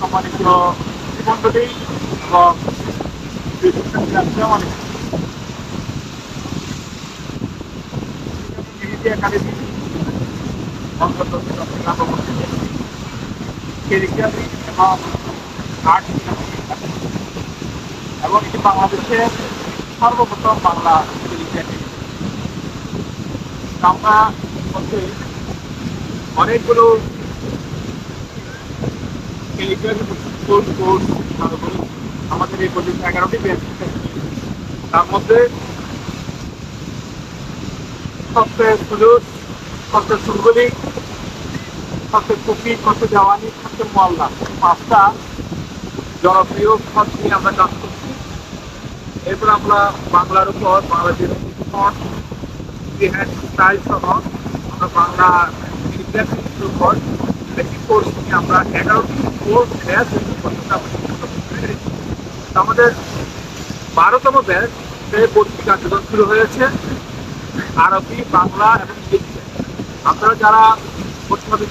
সম্মানিত মন্ডলী এবং একাডেমি ক্যালিগ্রাফি এবং এবং এটি বাংলাদেশের সর্বপ্রথম বাংলা আমরা মধ্যে অনেকগুলো আমাদের এই পর্যন্ত এগারোটি তার মধ্যে সবচেয়ে সুযোগ সবচেয়ে সুন্দরী সবচেয়ে কুপি সবচেয়ে দেওয়ানি সবচেয়ে মোয়াল্লা পাঁচটা জনপ্রিয় পথ নিয়ে আমরা কাজ করছি। এরপর আমরা বাংলার উপর, বাংলাদেশের ইতিহাস স্টাইল আমরা বাংলা ইতিহাসের উপর একটি কোর্স নিয়ে আমরা এগারোটি কোর্স ব্যাচ আমাদের বারোতম ব্যাচ ভর্তি কার্যক্রম শুরু হয়েছে, আরবি, বাংলা এবং আপনারা যারা হবে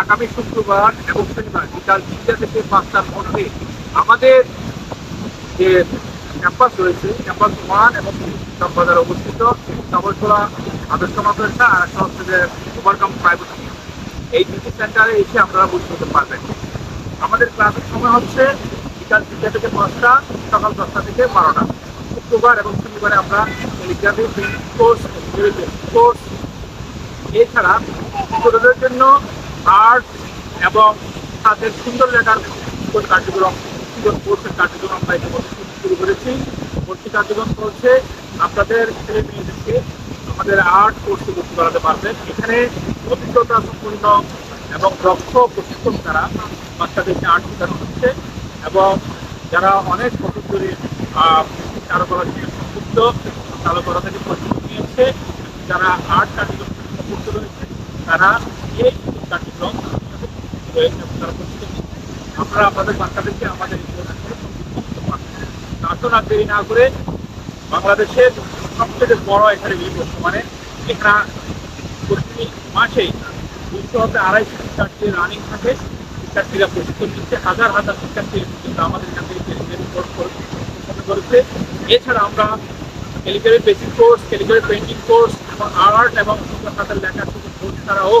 আগামী শুক্রবার এবং শনিবার বিকাল তিনটা থেকে পাঁচটার মধ্যে আমাদের যে ক্যাম্পাস রয়েছে, ক্যাম্পাস ওয়ান এবং বাজারে অবস্থিত, সাগরতলা, আদর্শ মাদ্রাসা আর একটা হচ্ছে যে ওভারকাম প্রাইভেট এই দুটি সেন্টারে এসে আপনারা ভর্তি হতে পারবেন। আমাদের ক্লাসের সময় হচ্ছে বিকাল তিনটা থেকে পাঁচটা, সকাল দশটা থেকে বারোটা। শুক্রবার এবং শনিবারে আমরা টেলিগ্রাফি কোর্স কোর্স। এছাড়া ছোটদের জন্য আর্ট এবং তাদের সুন্দর লেখার কার্যক্রম, সুন্দর কোর্সের কার্যক্রম আমরা ইতিমধ্যে শুরু করেছি। ভর্তি কার্যক্রম চলছে। আপনাদের ছেলে মেয়েদেরকে আমাদের আর্ট কোর্সে ভর্তি করাতে পারবেন। এখানে অভিজ্ঞতা সম্পূর্ণ এবং দক্ষ প্রশিক্ষক দ্বারা বাচ্চাদেরকে আর্ট শেখানো হচ্ছে এবং যারা অনেক বছর ধরে চারুকলা নিয়ে সংযুক্ত চারুকলা থেকে প্রশিক্ষণ নিয়েছে, যারা আর্ট কার্যক্রম করতে রয়েছে, তারা এই কার্যক্রম তারা প্রশিক্ষণ। আপনারা, আপনাদের বাচ্চাদেরকে আমাদের এই প্রোগ্রামে সংযুক্ত করতে পারবেন আসুন দেরি না করে বাংলাদেশের সবথেকে বড় একাডেমি বর্তমানে। এখানে প্রতি মাসেই দুশো হতে আড়াইশো শিক্ষার্থী রানিং থাকে। শিক্ষার্থীরা প্রশিক্ষণ নিচ্ছে। হাজার হাজার শিক্ষার্থী কিন্তু আমাদের এখান থেকে করেছে। এছাড়া আমরা calligraphy basic course calligraphy painting course এবং আর্ট এবং হাতের লেখার কোর্স ছাড়াও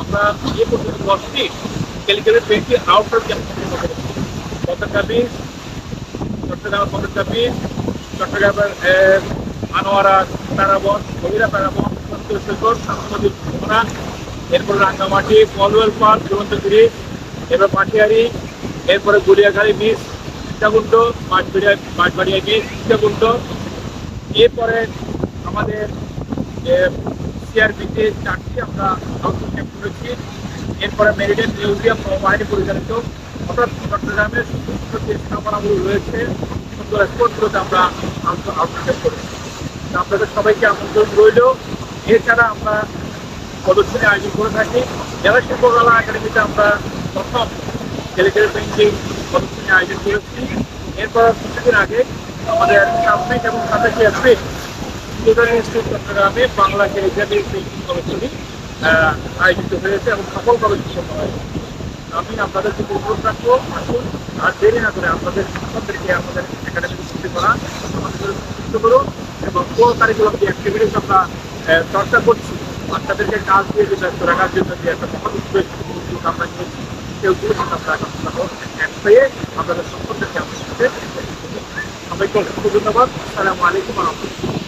আমরা এ পর্যন্ত দশটি ক্যালিগ্রাফি পেন্টিং আউটডোর ক্যাম্প করেছি। চট্টগ্রামে চট্টগ্রামের পদচাপী চট্টগ্রামের আনোয়ারা প্যারাবন গভীরা প্যারাবন সৈকত সাংবাদিক এরপরে রাঙ্গামাটি পলওয়েল পার্ক জীবন্তগিরি এরপর পাটিয়ারি, এরপরে গুলিয়াঘাড়ি বীজ সীতাকুণ্ড মাছবাড়িয়া মাছবাড়িয়া বীজ সীতাকুণ্ড। এরপরে আমাদের সিআরপিতে চারটি আমরা আউটডোর করেছি। এরপরে মেরিডিয়ান মিউজিয়াম বাহিনী পরিচালিত অর্থাৎ চট্টগ্রামের যে রয়েছে, সুন্দর স্পটগুলোতে আমরা করেছি। আপনাদের সবাইকে আমন্ত্রণ রইল। এছাড়া আমরা প্রদর্শনী আয়োজন করে থাকি। জেলা শিল্পকলা একাডেমিতে আমরা প্রথম টেলিগ্রাফ পেন্টিং প্রদর্শনী আয়োজন করেছি। এরপর কিছুদিন আগে আমাদের সাময়িক এবং সাতাশি এপ্রিল চট্টগ্রামে বাংলা পেন্টিং প্রদর্শনী আয়োজিত হয়েছে এবং সফলভাবে সম্পন্ন হয়েছে। আমি আপনাদের যদি অনুরোধ রাখব, আসুন, আর দেরি না করে আপনাদের শিক্ষকদেরকে আমাদের একাডেমিতে ভর্তি করা, আমাদের সুস্থ করুন, এবং কোন কারিকুলাম যে অ্যাক্টিভিটিস আমরা চর্চা করছি, বাচ্চাদেরকে কাজ দিয়ে যে ব্যস্ত রাখার জন্য যে একটা মহৎ উদ্যোগ উদ্যোগ আমরা নিয়েছি, সেই উদ্যোগ আমরা এখন এক পেয়ে আপনাদের সম্পর্কে আমাদের সাথে সবাইকে অসংখ্য ধন্যবাদ। আসসালামু আলাইকুম রহমতুল্লাহ।